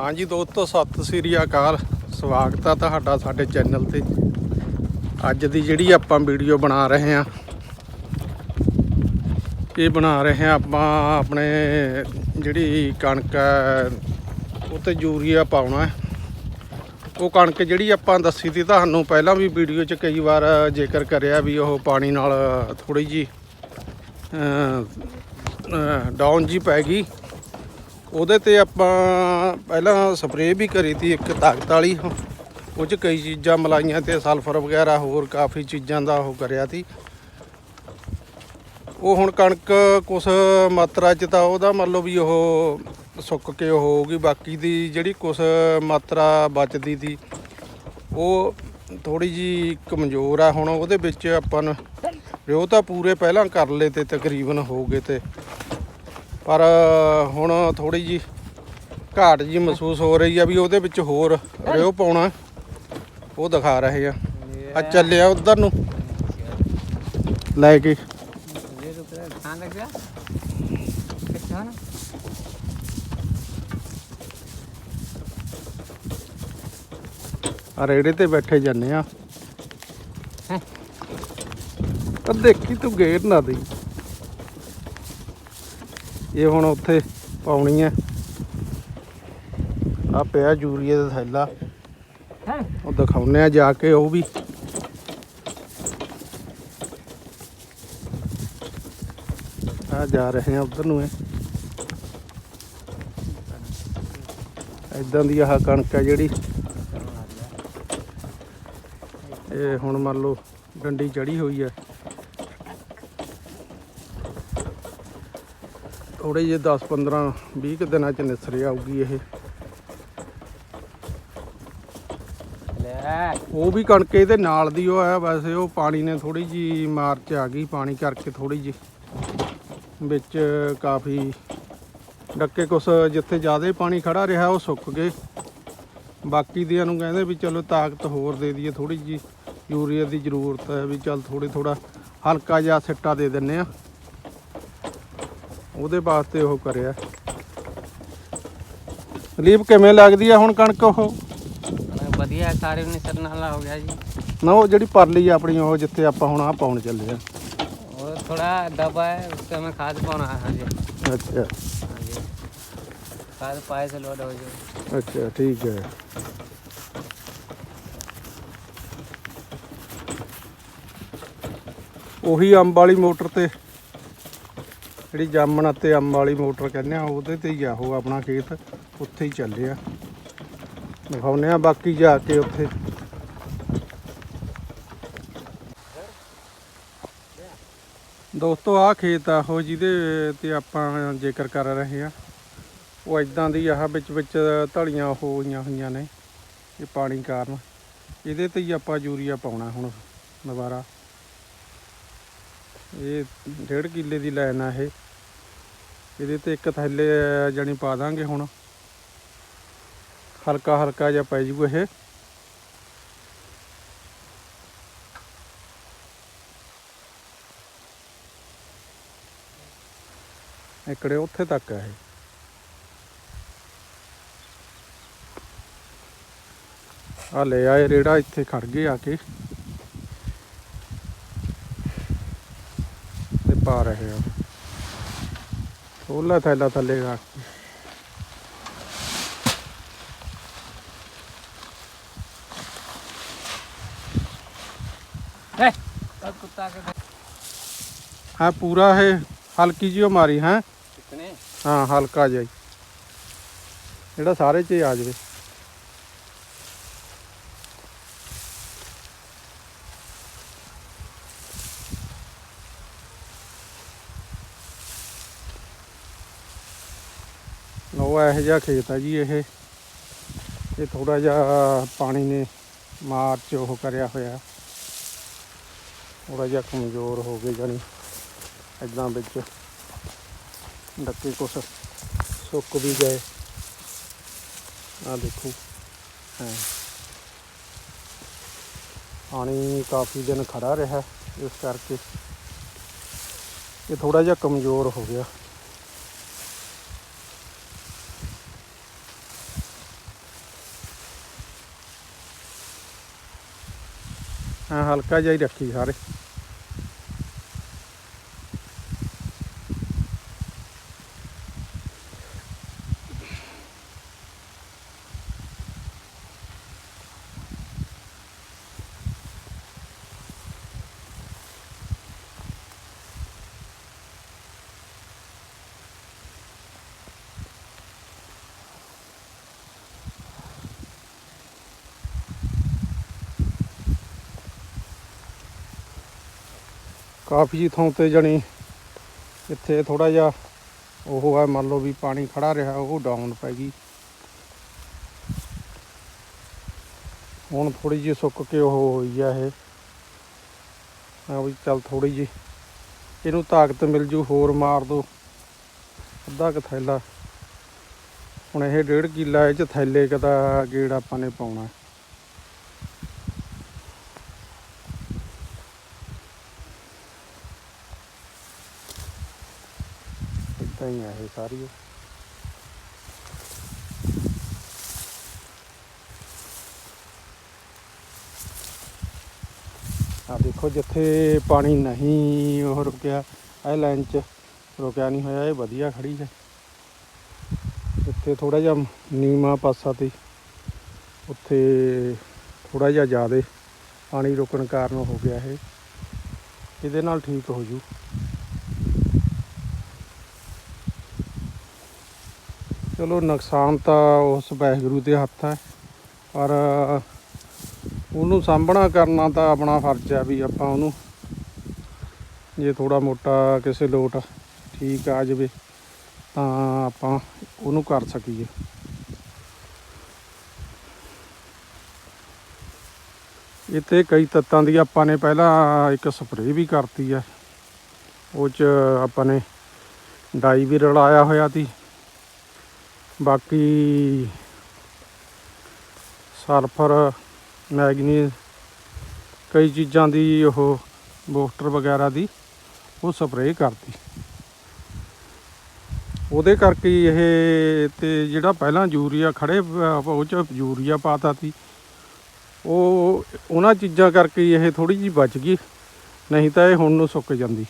ਹਾਂਜੀ ਦੋਸਤੋ, ਸਤਿ ਸ੍ਰੀ ਅਕਾਲ। ਸਵਾਗਤ ਆ ਤੁਹਾਡਾ ਸਾਡੇ ਚੈਨਲ ਤੇ। ਅੱਜ ਦੀ ਜਿਹੜੀ ਆਪਾਂ ਵੀਡੀਓ ਬਣਾ ਰਹੇ ਹਾਂ, ਇਹ ਬਣਾ ਰਹੇ ਹਾਂ ਆਪਾਂ ਆਪਣੇ ਜਿਹੜੀ ਕਣਕ ਹੈ, ਉਹ ਤੇ ਯੂਰੀਆ ਪਾਉਣਾ ਹੈ। ਉਹ ਕਣਕ ਜਿਹੜੀ ਆਪਾਂ ਦੱਸੀ ਤੀ ਤੁਹਾਨੂੰ ਪਹਿਲਾਂ ਵੀ ਵੀਡੀਓ 'ਚ ਕਈ ਵਾਰ ਜ਼ਿਕਰ ਕਰਿਆ ਵੀ ਉਹ ਪਾਣੀ ਨਾਲ ਥੋੜੀ ਜੀ ਡਾਊਨ ਜੀ ਪੈ ਗਈ। ਉਹਦੇ ਤੇ ਆਪਾਂ ਪਹਿਲਾਂ ਸਪਰੇਅ ਵੀ ਕਰੀ ਤੀ ਇੱਕ ਤਾਕਤ ਵਾਲੀ। ਉਹ ਚ ਕਈ ਚੀਜ਼ਾਂ ਮਲਾਈਆਂ ਤੇ ਸਲਫਰ ਵਗੈਰਾ ਹੋਰ ਕਾਫੀ ਚੀਜ਼ਾਂ ਦਾ ਉਹ ਕਰਿਆ ਤੀ। ਉਹ ਹੁਣ ਕਣਕ ਕੁਛ ਮਾਤਰਾ ਚ ਤਾਂ ਉਹਦਾ ਮੰਨ ਲਓ ਵੀ ਉਹ ਸੁੱਕ ਕੇ ਉਹ ਹੋਊਗੀ, ਬਾਕੀ ਦੀ ਜਿਹੜੀ ਕੁਛ ਮਾਤਰਾ ਬਚਦੀ ਤੀ, ਉਹ ਥੋੜੀ ਜੀ ਕਮਜ਼ੋਰ ਆ ਹੁਣ ਉਹਦੇ ਵਿੱਚ ਆਪਾਂ ਨੂੰ। ਰਿਓ ਤਾਂ ਪੂਰੇ ਪਹਿਲਾਂ ਕਰ ਲਏ ਤੇ ਤਕਰੀਬਨ ਹੋ ਗਏ ਤੇ। ਪਰ ਹੁਣ ਥੋੜੀ ਜੀ ਘਾਟ ਜੀ ਮਹਿਸੂਸ ਹੋ ਰਹੀ ਆ ਵੀ ਉਹਦੇ ਵਿੱਚ ਹੋਰ ਰਿਓ ਪਾਉਣਾ। ਉਹ ਦਿਖਾ ਰਹੇ ਆ। ਆ ਚੱਲਿਆ ਉਧਰ ਨੂੰ। ਲੈ ਕੇ। ਆ ਰੇੜੇ ਤੇ ਬੈਠੇ ਜਾਂਦੇ ਆ। ਤਾਂ ਦੇਖੀ ਤੂੰ ਗੇਰ ਨਾ ਦੇਈ। ਇਹ ਹੁਣ ਉੱਥੇ ਪਾਉਣੀ ਹੈ। ਆ ਪਿਆ ਯੂਰੀਆ ਦਾ ਥੈਲਾ। ਉਹ ਦਿਖਾਉਨੇ ਆ ਜਾ ਕੇ, ਉਹ ਵੀ। ਆ ਜਾ ਰਹੇ ਆ ਉਧਰ ਨੂੰ ਇਹ। ਇਦਾਂ ਦੀ ਆਹ ਕਣਕ ਆ ਜਿਹੜੀ। ਇਹ ਹੁਣ ਮੰਨ ਲਓ ਡੰਡੀ ਚੜੀ ਹੋਈ ਹੈ। ਥੋੜੇ ਜਿਹੇ 10 15 20 ਕੁ ਦਿਨਾਂ ਚ ਨਿਸਰ ਆਊਗੀ ਇਹ। ਉਹ ਵੀ ਕਣਕ ਇਹਦੇ ਨਾਲ ਦੀ ਉਹ ਆ ਵੈਸੇ ਉਹ ਪਾਣੀ ਨੇ ਥੋੜੀ ਜੀ ਮਾਰਚ ਆ ਗਈ ਪਾਣੀ ਕਰਕੇ ਥੋੜੀ ਜੀ ਵਿੱਚ ਕਾਫੀ ਡੱਕੇ ਕੁਛ ਜਿੱਥੇ ਜ਼ਿਆਦਾ ਪਾਣੀ ਖੜਾ ਰਿਹਾ ਉਹ ਸੁੱਕ ਗਏ। ਬਾਕੀ ਦੀਆਂ ਨੂੰ ਕਹਿੰਦੇ ਵੀ ਚਲੋ ਤਾਕਤ ਹੋਰ ਦੇ ਦਈਏ ਥੋੜੀ ਜੀ ਯੂਰੀਆ ਦੀ ਜ਼ਰੂਰਤ ਹੈ ਵੀ ਚਲ ਥੋੜੀ ਥੋੜਾ ਹਲਕਾ ਜਿਹਾ ਸਿੱਟਾ ਦੇ ਦਿੰਨੇ ਆ ਉਹਦੇ ਵਾਸਤੇ ਉਹ ਕਰਿਆ ਲੀਪ ਕਿਵੇਂ ਲੱਗਦੀ ਆ ਹੁਣ ਕਣਕ ਉਹ बढ़िया है सारे निसर नाला हो गया जी ਨਾ ਉਹ ਜਿਹੜੀ ਪਰਲੀ ਆ ਆਪਣੀ ਉਹ ਜਿੱਥੇ ਆਪਾਂ ਹੁਣ ਆ ਪਾਉਣ ਚੱਲੇ ਆ और थोड़ा दबा है उससे हमें खाद पाना है हाँ जी ਅੱਛਾ हाँ जी खाद पाए से लोड हो जाए ਅੱਛਾ ਠੀਕ ਹੈ ਉਹੀ ਅੰਬ ਵਾਲੀ ਮੋਟਰ ਤੇ ਜਿਹੜੀ ਜਾਮਣ ਅਤੇ ਅੰਬ ਵਾਲੀ ਮੋਟਰ ਕਹਿੰਦੇ ਆ, ਉਹਦੇ ਤੇ ਹੀ ਆ ਉਹ ਆਪਣਾ ਖੇਤ, ਉੱਥੇ ਹੀ ਚੱਲੇ ਆ ਦਿਖਾਉਂਦੇ ਆ ਬਾਕੀ ਜਾ ਕੇ ਉੱਥੇ। ਦੋਸਤੋ, ਆਹ ਖੇਤ ਆ ਉਹ ਜਿਹਦੇ ਤੇ ਆਪਾਂ ਜ਼ਿਕਰ ਕਰ ਰਹੇ ਆ। ਉਹ ਇਦਾਂ ਦੀ ਆਹ ਵਿੱਚ ਵਿੱਚ ਧਲੀਆਂ ਹੋਈਆਂ ਹੋਈਆਂ ਨੇ, ਇਹ ਪਾਣੀ ਕਾਰਨ। ਇਹਦੇ ਤੇ ਹੀ ਆਪਾਂ ਯੂਰੀਆ ਪਾਉਣਾ ਹੁਣ ਦੁਬਾਰਾ। ਇਹ ਡੇਢ ਕਿੱਲੇ ਦੀ ਲਾਈਨ ਆ ਇਹ। ਇਹਦੇ ਤੇ ਇੱਕ ਥੈਲੇ ਜਣੀ ਪਾ ਦਾਂਗੇ ਹੁਣ। ਹਲਕਾ ਹਲਕਾ ਜਿਹਾ ਪੈ ਜੂ ਇਹ। ਇਕੜੇ ਉੱਥੇ ਤੱਕ ਹੈ ਇਹ। ਆ ਲੈ ਆਏ ਰੇੜਾ ਇੱਥੇ ਖੜ ਗਏ ਆ ਕੇ। ਪਾ ਰਹੇ ਹੋ ਖੋਲਾ ਥੈਲਾ ਥੱਲੇ ਰੱਖ ਕੇ ਹਾਂ ਪੂਰਾ ਹੈ ਹਲਕੀ ਜਿਹੀ ਉਹ ਮਾਰੀ ਹੈ? ਹਾਂ ਹਲਕਾ ਜਿਹਾ ਜਿਹੜਾ ਸਾਰੇ ਚ ਆ ਜਾਵੇ। ਇਹੋ ਜਿਹਾ ਖੇਤ ਆ ਜੀ ਇਹ। ਇਹ ਥੋੜਾ ਜਿਹਾ ਪਾਣੀ ਨੇ ਮਾਰਚ ਉਹ ਕਰਿਆ ਹੋਇਆ। ਥੋੜਾ ਜਿਹਾ ਕਮਜ਼ੋਰ ਹੋ ਗਏ ਜਾਨੀ ਇਦਾਂ ਵਿੱਚ। ਡੱਕੇ ਕੁਛ ਸੁੱਕ ਵੀ ਗਏ। ਆ ਦੇਖੋ। ਹਾਂ। ਪਾਣੀ ਕਾਫੀ ਦਿਨ ਖੜਾ ਰਿਹਾ ਇਸ ਕਰਕੇ। ਇਹ ਥੋੜਾ ਜਿਹਾ ਕਮਜ਼ੋਰ ਹੋ ਗਿਆ। ਹਾਂ ਹਲਕਾ ਜਿਹਾ ਹੀ ਰੱਖੀ ਸਾਰੇ। ਕਾਫੀ ਥਾਂ ਤੇ ਜਣੀ, ਇੱਥੇ ਥੋੜਾ ਜਿਹਾ ਉਹ ਹੈ ਮੰਨ ਲਓ ਵੀ ਪਾਣੀ ਖੜਾ ਰਿਹਾ, ਉਹ ਡਾਊਨ ਪੈ ਗਈ। ਹੁਣ ਥੋੜੀ ਜਿਹੀ ਸੁੱਕ ਕੇ ਉਹ ਹੋਈ ਆ ਇਹ। ਆ ਵੀ ਚੱਲ ਥੋੜੀ ਜਿਹੀ, ਇਹਨੂੰ ਤਾਕਤ ਮਿਲ ਜੂ, ਹੋਰ ਮਾਰ ਦੋ। ਅੱਧਾ ਕੁ ਥੈਲਾ। ਹੁਣ ਇਹ ਡੇਢ ਕਿੱਲਾ ਇਹ ਚ ਥੈਲੇ ਕਦਾ ਗੇੜ ਆਪਾਂ ਨੇ ਪਾਉਣਾ। ਇਦਾਂ ਹੀ ਆ ਦੇਖੋ, ਜਿੱਥੇ ਪਾਣੀ ਨਹੀਂ ਉਹ ਰੁਕਿਆ, ਇਹ ਲਾਈਨ 'ਚ ਰੁਕਿਆ ਨਹੀਂ ਹੋਇਆ, ਇਹ ਵਧੀਆ ਖੜੀ ਹੈ। ਜਿੱਥੇ ਥੋੜਾ ਜਿਹਾ ਨੀਵਾਂ ਪਾਸਾ ਤੇ ਉੱਥੇ ਥੋੜਾ ਜਿਹਾ ਜ਼ਿਆਦੇ ਪਾਣੀ ਰੁਕਣ ਕਾਰਨ ਹੋ ਗਿਆ ਇਹ। ਇਹਦੇ ਨਾਲ ਠੀਕ ਹੋ ਜੂ। ਚਲੋ ਨੁਕਸਾਨ ਤਾਂ ਉਸ ਵਾਹਿਗੁਰੂ ਦੇ ਹੱਥ ਹੈ, ਪਰ ਉਹਨੂੰ ਸਾਂਭਣਾ ਕਰਨਾ ਤਾਂ ਆਪਣਾ ਫਰਜ਼ ਹੈ ਵੀ ਆਪਾਂ ਉਹਨੂੰ ਜੇ ਥੋੜਾ ਮੋਟਾ ਕਿਸੇ ਲੋਟ ਠੀਕ ਆ ਜਾਵੇ ਤਾਂ ਆਪਾਂ ਉਹਨੂੰ ਕਰ ਸਕੀਏ। ਇੱਥੇ ਕਈ ਤੱਤਾਂ ਦੀ ਆਪਾਂ ਨੇ ਪਹਿਲਾਂ ਇੱਕ ਸਪਰੇਅ ਵੀ ਕਰਤੀ ਹੈ, ਉਹ ਚ ਆਪਾਂ ਨੇ ਡਾਈ ਵੀ ਰਲਾਇਆ ਹੋਇਆ ਸੀ। ਬਾਕੀ ਸਲਫਰ ਮੈਗਨੀਜ਼, ਕਈ ਚੀਜ਼ਾਂ ਦੀ ਉਹ ਬੂਸਟਰ ਵਗੈਰਾ ਦੀ ਉਹ ਸਪਰੇਅ ਕਰਤੀ। ਉਹਦੇ ਕਰਕੇ ਇਹ ਤੇ ਜਿਹੜਾ ਪਹਿਲਾਂ ਯੂਰੀਆ ਖੜੇ, ਉਹ ਚ ਯੂਰੀਆ ਪਾਤਾ ਸੀ, ਉਹ, ਉਹਨਾਂ ਚੀਜ਼ਾਂ ਕਰਕੇ ਇਹ ਥੋੜੀ ਜਿਹੀ ਬਚ ਗਈ, ਨਹੀਂ ਤਾਂ ਇਹ ਹੁਣ ਨੂੰ ਸੁੱਕ ਜਾਂਦੀ।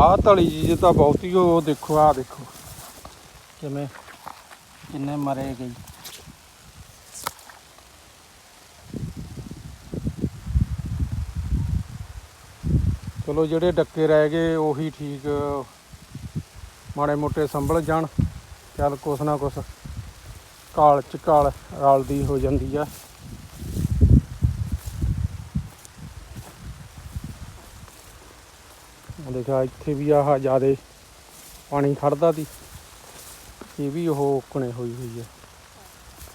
ਆਹ ਤਲੀ ਜੀ ਤਾਂ ਬਹੁਤੀ ਉਹ ਦੇਖੋ, ਆਹ ਦੇਖੋ। ਕਿਵੇਂ, ਕਿੰਨੇ ਮਰੇ ਗਈ ਚਲੋ, ਜਿਹੜੇ ਡੱਕੇ ਰਹਿ ਗਏ, ਉਹੀ ਠੀਕ, ਮਾੜੇ ਮੋਟੇ ਸੰਭਲ ਜਾਣ। ਚੱਲ, ਕੁਛ ਨਾ ਕੁਛ, ਕਾਲ ਚ ਕਾਲ ਰਲਦੀ ਹੋ ਜਾਂਦੀ ਆ। ਦੇਖਿਆ ਇੱਥੇ ਵੀ ਆਹ ਜਿਆਦੇ ਪਾਣੀ ਖੜਦਾ ਸੀ। ਇਹ ਵੀ ਉਹ ਉੱਕਣੇ ਹੋਈ ਹੋਈ ਹੈ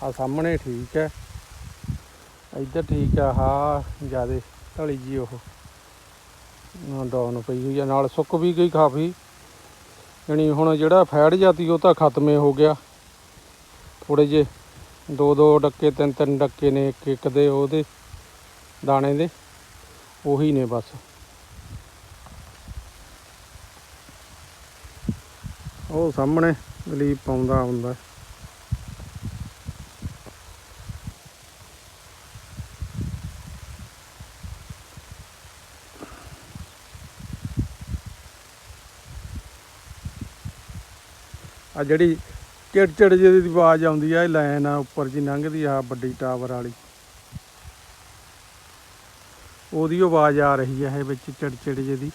ਆ ਸਾਹਮਣੇ ਠੀਕ ਹੈ। ਇੱਧਰ ਠੀਕ ਆ ਹਾਂ ਜਿਆਦੇ ਢਲੀ ਜੀ ਉਹ। ਡਾਊਨ ਪਈ ਹੋਈ ਆ, ਨਾਲ ਸੁੱਕ ਵੀ ਗਈ ਕਾਫੀ। ਯਾਨੀ ਹੁਣ ਜਿਹੜਾ ਫੈੜ ਜਾਤੀ, ਉਹ ਤਾਂ ਖਤਮੇ ਹੋ ਗਿਆ। ਥੋੜੇ ਜੇ ਦੋ ਦੋ ਡੱਕੇ, ਤਿੰਨ ਤਿੰਨ ਡੱਕੇ ਨੇ ਇੱਕ ਇੱਕ ਦੇ, ਉਹਦੇ ਦਾਣੇ ਦੇ। ਉਹੀ ਨੇ ਬਸ। ਉਹ ਸਾਹਮਣੇ ਗਲੀਪ ਪਾਉਂਦਾ ਹੁੰਦਾ। ਆ ਜਿਹੜੀ ਚਿੜਚਿੜ ਜਿਹੀ ਦੀ ਆਵਾਜ਼ ਆਉਂਦੀ ਆ, ਇਹ ਲਾਈਨ ਆ ਉੱਪਰ ਜੀ ਲੰਘਦੀ ਆ ਵੱਡੀ ਟਾਵਰ ਵਾਲੀ। ਉਹਦੀ ਆਵਾਜ਼ ਆ ਰਹੀ ਆ ਇਹ ਵਿੱਚ ਚਿੜਚਿੜ ਜਿਹੀ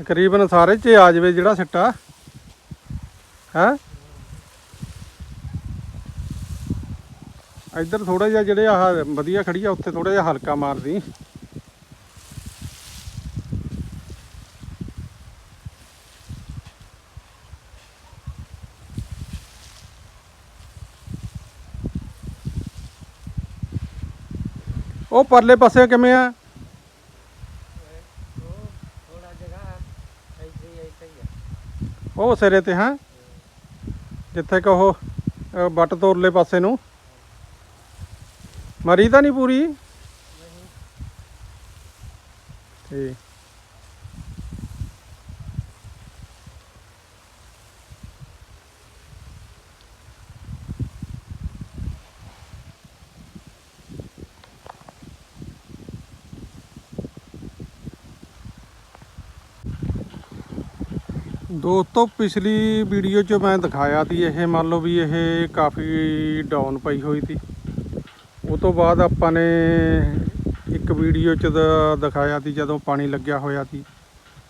ਤਕਰੀਬਨ ਸਾਰੇ 'ਚ ਆ ਜਾਵੇ ਜਿਹੜਾ ਸਿੱਟਾ। ਹੈ? ਇੱਧਰ ਥੋੜਾ ਜਿਹਾ ਜਿਹੜੇ ਆ ਵਧੀਆ ਖੜੀ ਆ, ਉੱਥੇ ਥੋੜਾ ਜਿਹਾ ਹਲਕਾ ਮਾਰਦੀ। ਉਹ ਪਰਲੇ ਪਾਸੇ ਕਿਵੇਂ ਆ? ਉਹ ਸਿਰੇ ਤੇ ਹਾਂ। ਜਿੱਥੇ ਕਿ ਉਹ ਵੱਟ ਤੋਰਲੇ ਪਾਸੇ ਨੂੰ। ਮਰੀ ਤਾਂ ਨਹੀਂ ਪੂਰੀ? ਠੀਕ ਦੋਸਤੋ, ਪਿਛਲੀ ਵੀਡੀਓ 'ਚ ਮੈਂ ਦਿਖਾਇਆ ਸੀ ਇਹ, ਮੰਨ ਲਓ ਵੀ ਇਹ ਕਾਫੀ ਡਾਊਨ ਪਈ ਹੋਈ ਸੀ। ਉਹ ਤੋਂ ਬਾਅਦ ਆਪਾਂ ਨੇ ਇੱਕ ਵੀਡੀਓ 'ਚ ਦ- ਦਿਖਾਇਆ ਸੀ, ਜਦੋਂ ਪਾਣੀ ਲੱਗਿਆ ਹੋਇਆ ਸੀ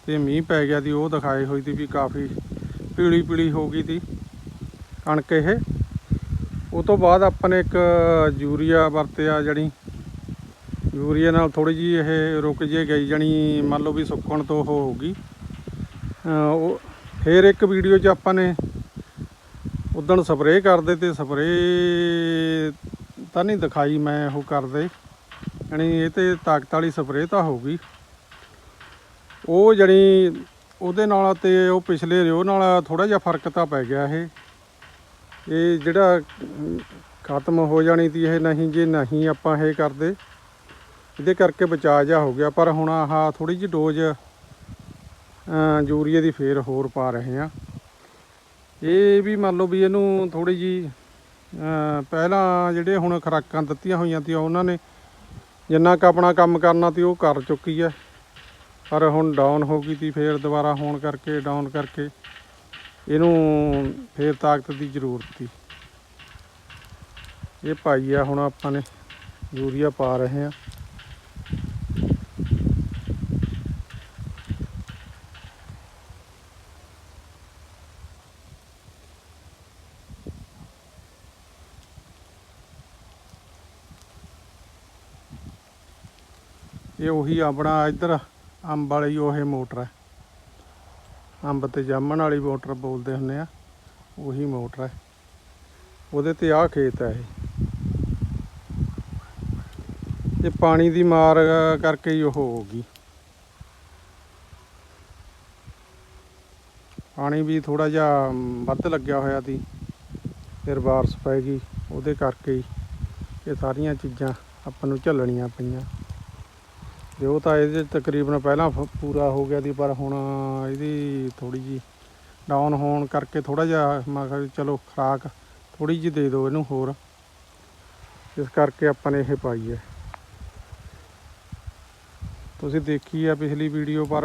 ਤੇ ਮੀਂਹ ਪੈ ਗਿਆ ਸੀ, ਉਹ ਦਿਖਾਈ ਹੋਈ ਸੀ ਵੀ ਕਾਫੀ ਪੀਲੀ ਪੀਲੀ ਹੋ ਗਈ ਸੀ ਕਣਕ ਇਹ। ਉਹ ਤੋਂ ਬਾਅਦ ਆਪਾਂ ਨੇ ਇੱਕ ਯੂਰੀਆ ਵਰਤਿਆ ਜਣੀ। ਯੂਰੀਆ ਨਾਲ ਥੋੜੀ ਜੀ ਇਹ ਰੁਕ ਜੇ ਗਈ ਜਣੀ, ਮੰਨ ਲਓ ਵੀ ਸੁੱਕਣ ਤੋਂ ਉਹ ਹੋ ਗਈ। ਉਹ ਫਿਰ ਇੱਕ ਵੀਡੀਓ 'ਚ ਆਪਾਂ ਨੇ ਉਦਣ ਸਪਰੇਅ ਕਰਦੇ ਤੇ ਸਪਰੇਅ ਤਾਂ ਨਹੀਂ ਦਿਖਾਈ ਮੈਂ ਉਹ ਕਰਦੇ। ਯਾਨੀ ਇਹ ਤੇ ਤਾਕਤ ਵਾਲੀ ਸਪਰੇਅ ਤਾਂ ਹੋ ਗਈ। ਉਹ ਜਣੀ ਉਹਦੇ ਨਾਲ ਤੇ ਉਹ ਪਿਛਲੇ ਰਿਓ ਨਾਲ ਥੋੜਾ ਜਿਹਾ ਫ਼ਰਕ ਤਾਂ ਪੈ ਗਿਆ ਇਹ। ਇਹ ਜਿਹੜਾ ਖਤਮ ਹੋ ਜਾਣੀ ਤੀ ਇਹ ਨਹੀਂ ਜੇ ਨਹੀਂ ਆਪਾਂ ਇਹ ਕਰਦੇ। ਇਹਦੇ ਕਰਕੇ ਬਚਾ ਜਾ ਹੋ ਗਿਆ। ਪਰ ਹੁਣ ਆਹ ਥੋੜੀ ਜਿਹੀ ਡੋਜ਼ ਯੂਰੀਏ ਦੀ ਫੇਰ ਹੋਰ ਪਾ ਰਹੇ ਆ ਇਹ ਵੀ ਮੰਨ ਲਓ ਵੀ ਇਹਨੂੰ ਥੋੜੀ ਜੀ ਪਹਿਲਾਂ ਜਿਹੜੇ ਹੁਣ ਖੁਰਾਕਾਂ ਦਿੱਤੀਆਂ ਹੋਈਆਂ ਤੀ ਉਹਨਾਂ ਨੇ ਜਿੰਨਾ ਕੁ ਆਪਣਾ ਕੰਮ ਕਰਨਾ ਤੀ ਉਹ ਕਰ ਚੁੱਕੀ ਹੈ। ਪਰ ਹੁਣ ਡਾਊਨ ਹੋ ਗਈ ਤੀ ਫੇਰ ਦੁਬਾਰਾ ਹੋਣ ਕਰਕੇ ਡਾਊਨ ਕਰਕੇ ਇਹਨੂੰ ਫੇਰ ਤਾਕਤ ਦੀ ਜ਼ਰੂਰਤ ਤੀ ਇਹ ਪਾਈ ਆ, ਹੁਣ ਆਪਾਂ ਨੇ ਯੂਰੀਆ ਪਾ ਰਹੇ ਆ ਇਹ ਉਹੀ ਆਪਣਾ ਇੱਧਰ ਅੰਬ ਵਾਲੀ ਉਹ ਮੋਟਰ ਹੈ। ਅੰਬ ਤੇ ਜਾਮਣ ਵਾਲੀ ਮੋਟਰ ਬੋਲਦੇ ਹੁੰਦੇ ਆ, ਉਹੀ ਮੋਟਰ ਹੈ। ਉਹਦੇ ਤੇ ਆਹ ਖੇਤ ਹੈ ਇਹ। ਇਹ ਪਾਣੀ ਦੀ ਮਾਰ ਕਰਕੇ ਹੀ ਉਹ ਹੋ ਗਈ। ਪਾਣੀ ਵੀ ਥੋੜਾ ਜਿਹਾ ਵੱਧ ਲੱਗਿਆ ਹੋਇਆ ਸੀ, ਫਿਰ ਬਾਰਿਸ਼ ਪੈ ਗਈ। ਉਹਦੇ ਕਰਕੇ ਹੀ ਇਹ ਸਾਰੀਆਂ ਚੀਜ਼ਾਂ ਆਪਾਂ ਨੂੰ ਝੱਲਣੀਆਂ ਪਈਆਂ। ਤੇ ਉਹ ਤਾਂ ਇਹਦੇ ਤਕਰੀਬਨ ਪਹਿਲਾਂ ਫ- ਪੂਰਾ ਹੋ ਗਿਆ ਸੀ, ਪਰ ਹੁਣ ਇਹਦੀ ਥੋੜੀ ਜੀ ਡਾਊਨ ਹੋਣ ਕਰਕੇ ਥੋੜਾ ਜਿਹਾ ਮੈਂ ਕਿਹਾ ਚਲੋ ਖਰਾਕ ਥੋੜੀ ਜਿਹੀ ਦੇ ਦਿਓ ਇਹਨੂੰ ਹੋਰ। ਇਸ ਕਰਕੇ ਆਪਾਂ ਨੇ ਇਹ ਪਾਈ ਹੈ। ਤੁਸੀਂ ਦੇਖੀ ਆ ਪਿਛਲੀ ਵੀਡੀਓ ਪਰ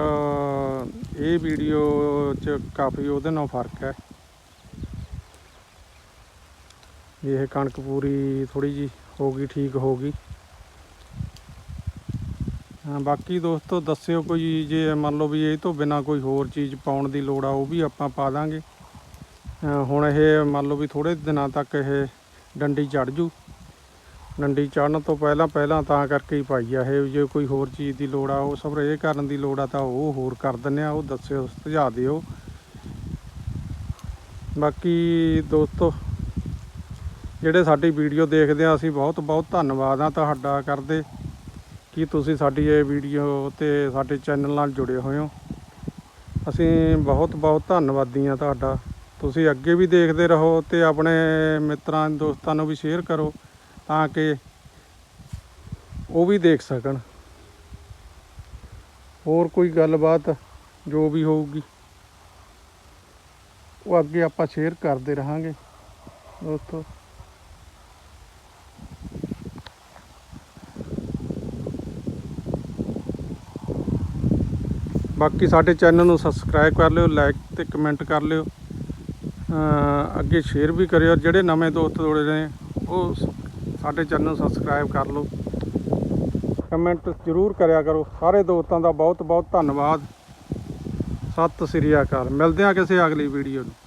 ਇਹ ਵੀਡੀਓ 'ਚ ਕਾਫੀ ਉਹਦੇ ਨਾਲ ਫ਼ਰਕ ਹੈ। ਇਹ ਕਣਕ ਪੂਰੀ ਥੋੜੀ ਜੀ ਹੋ ਗਈ, ਠੀਕ ਹੋ ਗਈ। ਬਾਕੀ ਦੋਸਤੋ ਦੱਸਿਓ ਕੋਈ ਜੇ ਮੰਨ ਲਓ ਵੀ ਇਹ ਤੋਂ ਬਿਨਾ ਕੋਈ ਹੋਰ ਚੀਜ਼ ਪਾਉਣ ਦੀ ਲੋੜ ਆ, ਉਹ ਵੀ ਆਪਾਂ ਪਾ ਦਾਂਗੇ। ਹੁਣ ਇਹ ਮੰਨ ਲਓ ਵੀ ਥੋੜੇ ਦਿਨਾਂ ਤੱਕ ਇਹ ਡੰਡੀ ਚੜ ਜੂ। ਡੰਡੀ ਚੜਨ ਤੋਂ ਪਹਿਲਾਂ ਪਹਿਲਾਂ ਤਾਂ ਕਰਕੇ ਹੀ ਪਾਈ ਆ ਇਹ, ਜੇ ਕੋਈ ਹੋਰ ਚੀਜ਼ ਦੀ ਲੋੜ ਆ, ਉਹ ਸਪਰੇਅ ਕਰਨ ਦੀ ਲੋੜ ਆ ਤਾਂ ਉਹ ਹੋਰ ਕਰ ਦਿੰਨੇ ਆ, ਉਹ ਦੱਸਿਓ ਸੁਝਾਅ ਦਿਓ। ਬਾਕੀ ਦੋਸਤੋ, ਜਿਹੜੇ ਸਾਡੀ ਵੀਡੀਓ ਦੇਖਦੇ ਆ, ਅਸੀਂ ਬਹੁਤ ਬਹੁਤ ਧੰਨਵਾਦ ਆ ਤੁਹਾਡਾ ਕਰਦੇ। ਕਿ ਤੁਸੀਂ ਸਾਡੀ ਇਹ ਵੀਡੀਓ ਤੇ ਸਾਡੇ ਚੈਨਲ ਨਾਲ ਜੁੜੇ ਹੋਏ ਹੋ? ਅਸੀਂ ਬਹੁਤ ਬਹੁਤ ਧੰਨਵਾਦੀ ਆ ਤੁਹਾਡਾ। ਤੁਸੀਂ ਅੱਗੇ ਵੀ ਦੇਖਦੇ ਰਹੋ ਤੇ ਆਪਣੇ ਮਿੱਤਰਾਂ, ਦੋਸਤਾਂ ਨੂੰ ਵੀ ਸ਼ੇਅਰ ਕਰੋ ਤਾਂ ਕਿ ਉਹ ਵੀ ਦੇਖ ਸਕਣ। ਹੋਰ ਕੋਈ ਗੱਲਬਾਤ ਜੋ ਵੀ ਹੋਊਗੀ, ਉਹ ਅੱਗੇ ਆਪਾਂ ਸ਼ੇਅਰ ਕਰਦੇ ਰਹਾਂਗੇ। ਦੋਸਤੋ। ਬਾਕੀ ਸਾਡੇ ਚੈਨਲ ਨੂੰ ਸਬਸਕ੍ਰਾਈਬ ਕਰ ਲਿਓ ਲਾਈਕ ਤੇ ਕਮੈਂਟ ਕਰ ਲਿਓ। ਅੱਗੇ ਸ਼ੇਅਰ ਵੀ ਕਰਿਓ ਜਿਹੜੇ ਨਵੇਂ ਦੋਸਤ ਜੁੜੇ ਨੇ, ਉਹ ਸਾਡੇ ਚੈਨਲ ਨੂੰ ਸਬਸਕ੍ਰਾਈਬ ਕਰ ਲਓ। ਕਮੈਂਟ ਜ਼ਰੂਰ ਕਰਿਆ ਕਰੋ। ਸਾਰੇ ਦੋਸਤਾਂ ਦਾ ਬਹੁਤ ਬਹੁਤ ਧੰਨਵਾਦ। ਸਤਿ ਸ੍ਰੀ ਅਕਾਲ। ਮਿਲਦੇ ਹਾਂ ਕਿਸੇ ਅਗਲੀ ਵੀਡੀਓ ਨੂੰ।